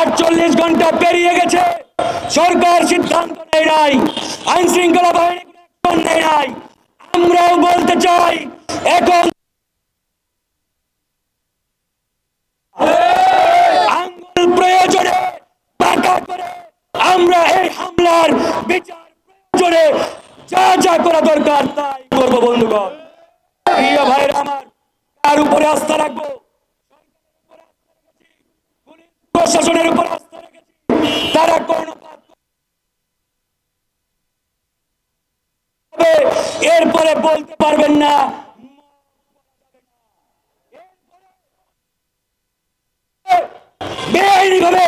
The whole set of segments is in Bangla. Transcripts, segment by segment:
আটচল্লিশ ঘণ্টা পেরিয়ে গেছে। সরকার সিদ্ধান্ত নেয় নাই, আইন শৃঙ্খলা বাহিনী নাই আমরাও বলতে চাই, এখন আমরা এই হামলার বিচার যা যা করা দরকার তাই করব বন্ধুগণ। প্রিয় আমার, তার উপরে আস্থা প্রশাসনের উপর আস্থা রেখেছি তারা কোন এরপরে বলতে পারবেন না। বেআইনি ভাবে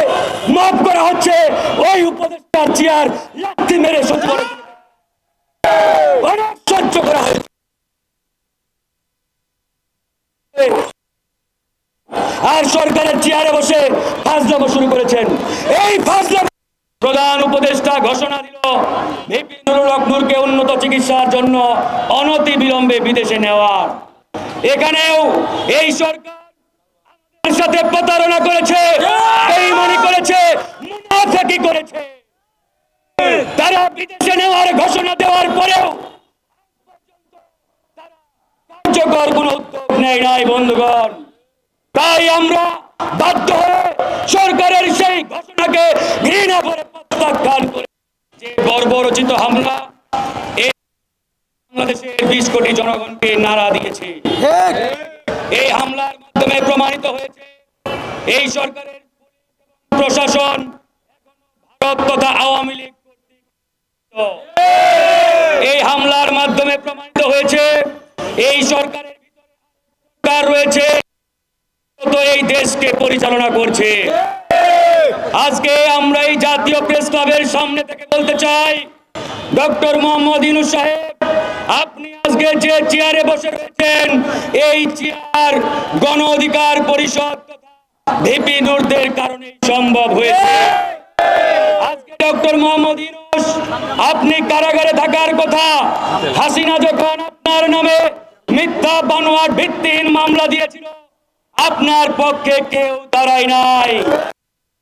মাফ করা হচ্ছে। ওই উপদেষ্টার চেয়ার লাথি মেরে সহ্য করে দিল। অনেক সহ্য করা হয়েছে আর সরকারের চেয়ারে বসে ফাজলামো শুরু করেছেন। এই ফাজলামো প্রধান উপদেষ্টা ঘোষণা দিল ভিপি নুরুল উন্নত চিকিৎসার জন্য অনতি বিলম্বে বিদেশে নেওয়ার। এখানেও এই সরকার সাথে প্রতারণা করেছে বেঈমানি করেছে, মুনাফিকি করেছে। তারা বিদেশে নেওয়ার ঘোষণা দেওয়ার পরেও কার্যকর কোনো উদ্যোগ নেয় নাই, বন্ধুগণ। তাই আমরা বাধ্য হয়ে সরকারের সেই ঘোষণাকে ঘৃণা করে প্রত্যাখ্যান করে যে বর্বরচিত হামলা এই বাংলাদেশের বিশ কোটি জনগণকে নাড়া দিয়েছে। এই হামলার মাধ্যমে প্রমাণিত হয়েছে এই সরকারের প্রশাসন ভারত তথা আওয়ামী লীগ এই হামলার মাধ্যমে প্রমাণিত হয়েছে এই সরকারের ভিতরে রয়েছে। এই দেশকে পরিচালনা করছে। আজকে আমরা এই জাতীয় প্রেস ক্লাবের সামনে থেকে বলতে চাই, ডক্টর মোহাম্মদ ইনুস সাহেব, আপনি আজকে যে চেয়ারে বসে রয়েছেন, এই চেয়ার গণ অধিকার পরিষদ ভিপি নুরদের কারণে সম্ভব হয়েছে। আজকে ডক্টর মোহাম্মদ ইউনুস, আপনি কারাগারে থাকার কথা, হাসিনা যখন আপনার নামে মিথ্যা বানোয়ার ভিত্তিহীন মামলা দিয়েছিল আপনার পক্ষে কেউ দাঁড়ায় নাই।